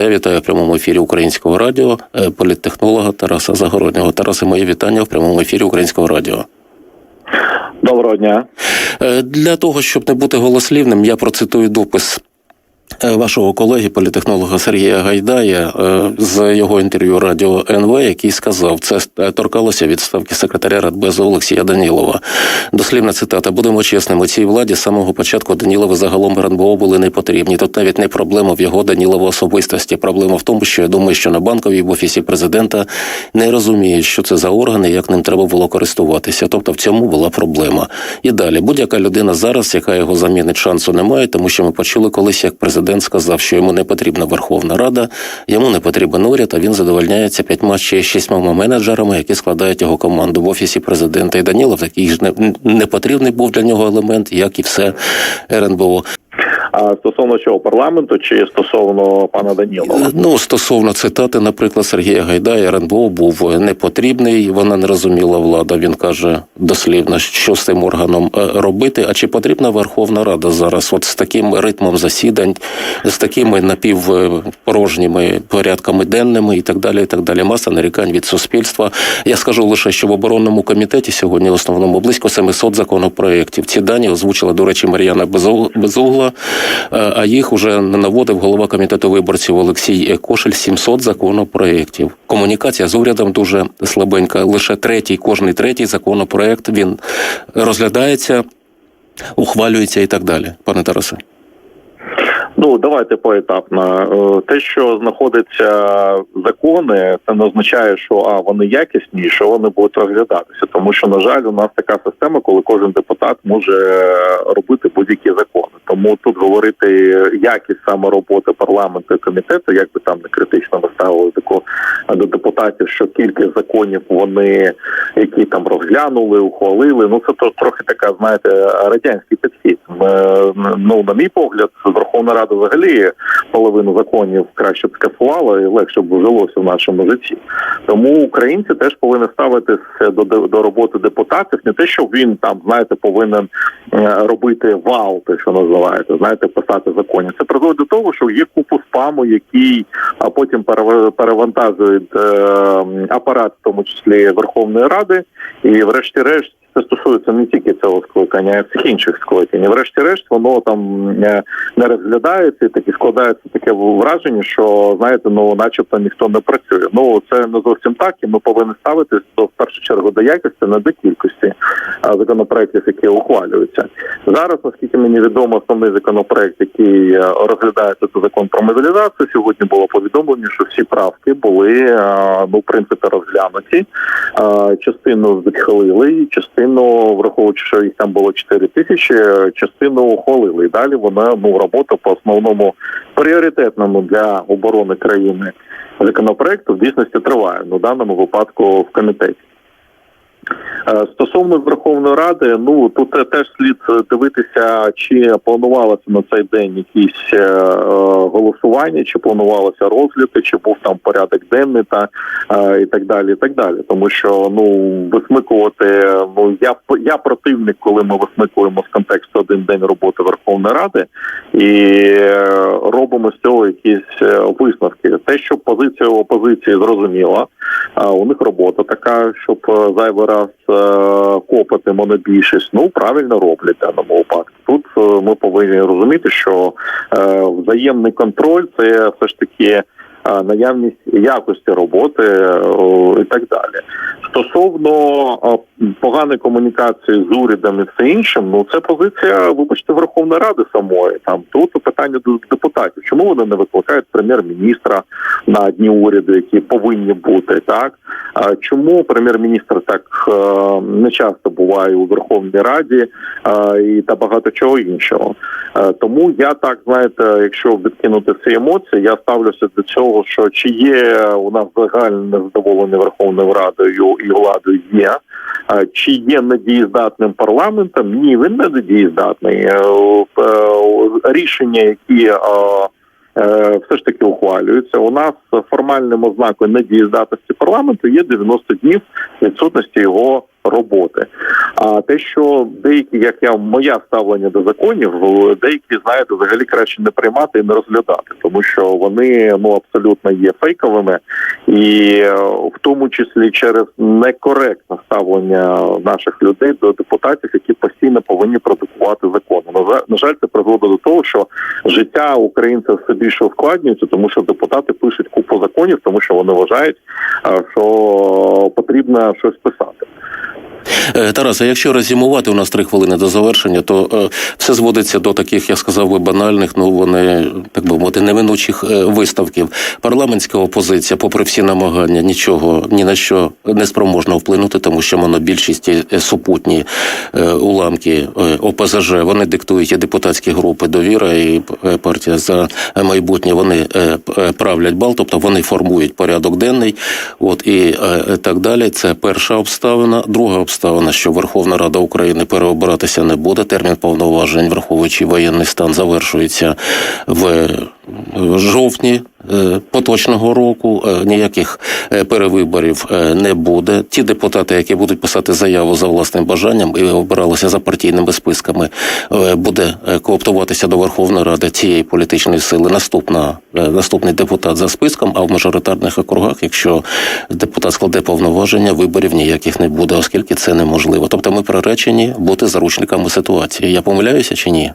Я вітаю в прямому ефірі Українського радіо е, політтехнолога Тараса Загороднього. Тарасе, моє вітання в прямому ефірі Українського радіо. Доброго дня. Е, Для того, щоб не бути голослівним, я процитую допис вашого колеги, політехнолога Сергія Гайдая, е, з його інтерв'ю Радіо НВ, який сказав, це е, торкалося відставки секретаря Радбезу Олексія Данілова. Дослівна цитата: будемо чесними, цій владі з самого початку Данілова загалом РНБО були не потрібні. Тут навіть не проблема в його Данілова особистості. Проблема в тому, що я думаю, що на банковій в офісі президента не розуміють, що це за органи, як ним треба було користуватися. Тобто в цьому була проблема. І далі будь-яка людина зараз, яка його замінить, шансу немає, тому що ми почули колись, як президент сказав, що йому не потрібна Верховна Рада, йому не потрібен уряд, а він задовольняється п'ятьма чи шістьма менеджерами, які складають його команду в офісі президента. І Данілов такий ж не, не потрібний був для нього елемент, як і все РНБО. А стосовно чого парламенту чи стосовно пана Данілова? Ну стосовно цитати, наприклад, Сергія Гайдая, РНБО був не потрібний. Вона не розуміла влада. Він каже дослівно, що з цим органом е, робити. А чи потрібна Верховна Рада зараз? От з таким ритмом засідань, з такими напівпорожніми порядками денними і так далі. І так далі. Маса нарікань від суспільства. Я скажу лише, що в оборонному комітеті сьогодні в основному близько 700 законопроєктів. Ці дані озвучила, до речі, Мар'яна Безу- Безугла. Е, А їх уже наводив голова комітету виборців Олексій Кошель 700 законопроєктів. Комунікація з урядом дуже слабенька. Лише третій, кожний третій законопроєкт він розглядається, ухвалюється і так далі. Пане Тарасе. Ну давайте поетапно. Е, Те, що знаходяться закони, це не означає, що а вони якісні, що вони будуть розглядатися. Тому що, на жаль, у нас така система, коли кожен депутат може робити будь-які закони. Тому тут говорити якість саме роботи парламенту і комітету, як би там не критично ми ставили таку до депутатів, що кількість законів вони які там розглянули, ухвалили. Ну це то трохи така, знаєте, радянський підхід. Ну на мій погляд, Верховна Рада взагалі половину законів краще б скасувала і легше б жилося в нашому житті. Тому українці теж повинні ставитися до до роботи депутатів. Не те, що він там знаєте повинен е, робити вал, те, що називаєте, знаєте, писати закони. Це призводить до того, що є купу спаму, який а потім перев- перевантажує е, апарат, в тому числі Верховної Ради, і врешті-решт. Це стосується не тільки цього скликання, а й всіх інших скликань. Врешті-решт, воно там е, не розглядається і таки складається таке враження, що знаєте, ну начебто ніхто не працює. Ну це не зовсім так, і ми повинні ставитись до в першу чергу до якості, не до кількості законопроєктів, які ухвалюються. Зараз, наскільки мені відомо, основний законопроект, який е, розглядається, це закон про мобілізацію. Сьогодні було повідомлення, що всі правки були е, ну в принципі розглянуті. Частину відхилили, частину, враховуючи, що їх там було 4 тисячі, частину ухвалили. І далі вона ну робота по основному пріоритетному для оборони країни законопроекту в дійсності триває на даному випадку в комітеті. Е, Стосовно Верховної Ради, ну тут теж слід дивитися, чи планувалося на цей день якісь е, е, голосування, чи планувалося розгляди, чи був там порядок денний та е, і так далі. І так далі. Тому що ну висмикувати, ну я я противник, коли ми висмикуємо з контексту один день роботи Верховної Ради і е, робимо з цього якісь е, висновки. Те, що позиція опозиції зрозуміла, у них робота така, щоб е, зайвий раз е, копати монобільшість. Ну правильно роблять даному випадку. Тут е, ми повинні розуміти, що е, взаємний контроль це все ж таки. е, Наявність якості роботи е, і так далі. Стосовно поганої комунікації з урядом і все іншим, ну це позиція, вибачте, Верховної Ради самої. Там тут питання до депутатів. Чому вони не викликають прем'єр-міністра на дні уряду, які повинні бути так? Чому прем'єр-міністр так е, не часто буває у Верховній Раді і та багато чого іншого? Е, Тому я так знаєте, якщо відкинути ці емоції, я ставлюся до цього, що чи є у нас загальне незадоволення Верховною Радою і владою є. Е, Чи є недієздатним парламентом? Ні, він не недієздатний. Е, Рішення, які все ж таки ухвалюються. У нас формальним ознакою недієздатності парламенту є 90 днів відсутності його роботи. А те, що деякі, як я моя ставлення до законів, е, деякі знаєте, взагалі краще не приймати і не розглядати, тому що вони ну абсолютно є фейковими, і е, в тому числі через некоректне ставлення наших людей до депутатів, які постійно повинні продукувати закони. На жаль- це призводить до того, що життя українців все більше ускладнюється, тому що депутати пишуть купу законів, тому що вони вважають, е, що потрібно щось писати. Е, Тарас, а якщо резюмувати, у нас три хвилини до завершення, то е, все зводиться до таких, я сказав би, банальних, ну вони так би мовити, неминучих е, виставків. Парламентська опозиція, попри всі намагання, нічого ні на що не спроможна вплинути, тому що монобільшість і супутні уламки ОПЗЖ вони диктують і депутатські групи довіра і партія за майбутнє. Вони правлять бал, тобто вони формують порядок денний. От і так далі. Це перша обставина. Друга обставина, що Верховна Рада України переобиратися не буде. Термін повноважень, враховуючи воєнний стан, завершується в в жовтні е, поточного року. Е, Ніяких е, перевиборів е, не буде. Ті депутати, які будуть писати заяву за власним бажанням і обиралися за партійними списками, е, буде е, кооптуватися до Верховної Ради цієї політичної сили. Наступна е, наступний депутат за списком. А в мажоритарних округах, якщо депутат складе повноваження, виборів ніяких не буде, оскільки це неможливо. Тобто ми приречені бути заручниками ситуації. Я помиляюся чи ні?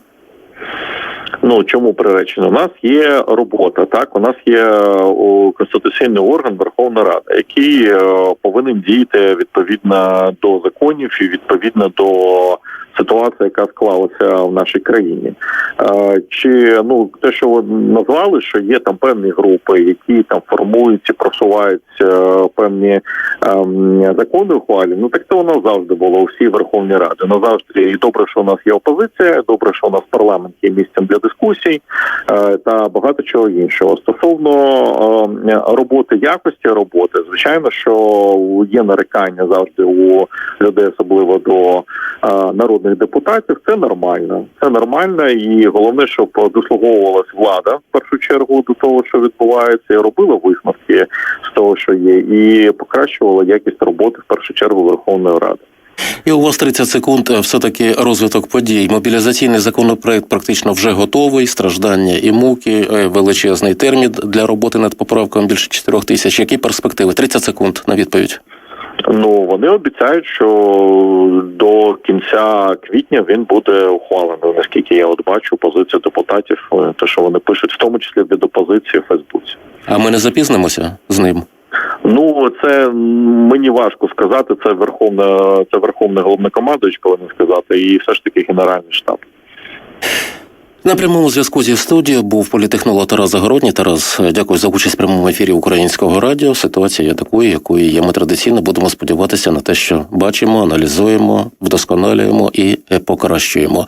Ну чому приречено? У нас є робота. Так, у нас є конституційний орган Верховна Рада, який е, повинен діяти відповідно до законів і відповідно до ситуації, яка склалася в нашій країні. Е, Чи ну те, що ви назвали, що є там певні групи, які там формують і просувають е, певні ем, закони ухвалі, ну так це воно завжди було у всій Верховній Раді. Ну завжди і добре, що у нас є опозиція, добре, що у нас парламент є місцем для дискусій е, та багато чого іншого. Стосовно е, роботи, якості роботи, звичайно, що є нарікання завжди у людей, особливо до е, народних депутатів. Це нормально. Це нормально, і головне, щоб дослуговувалась влада в першу чергу до того, що відбувається, і робила висновки з того, що є, і покращувала якість роботи в першу чергу Верховної Ради. І у вас 30 секунд. е, Все-таки розвиток подій. Мобілізаційний законопроект практично вже готовий. Страждання і муки, е, величезний термін для роботи над поправками більше 4 тисяч. Які перспективи? 30 секунд на відповідь. Ну вони обіцяють, що до кінця квітня він буде ухвалений. Наскільки я от бачу позицію депутатів, е, те, що вони пишуть, в тому числі від опозиції в Фейсбуці. А ми не запізнимося з ним. Ну це мені важко сказати. Це верховне, це верховний головнокомандуючий, повинен сказати, і все ж таки генеральний штаб. На прямому зв'язку зі студією був політехнолог Тарас Загородній. Тарас, е, дякую за участь в прямому ефірі українського радіо. Ситуація є такою, якою є. Ми традиційно будемо сподіватися на те, що бачимо, аналізуємо, вдосконалюємо і е, покращуємо.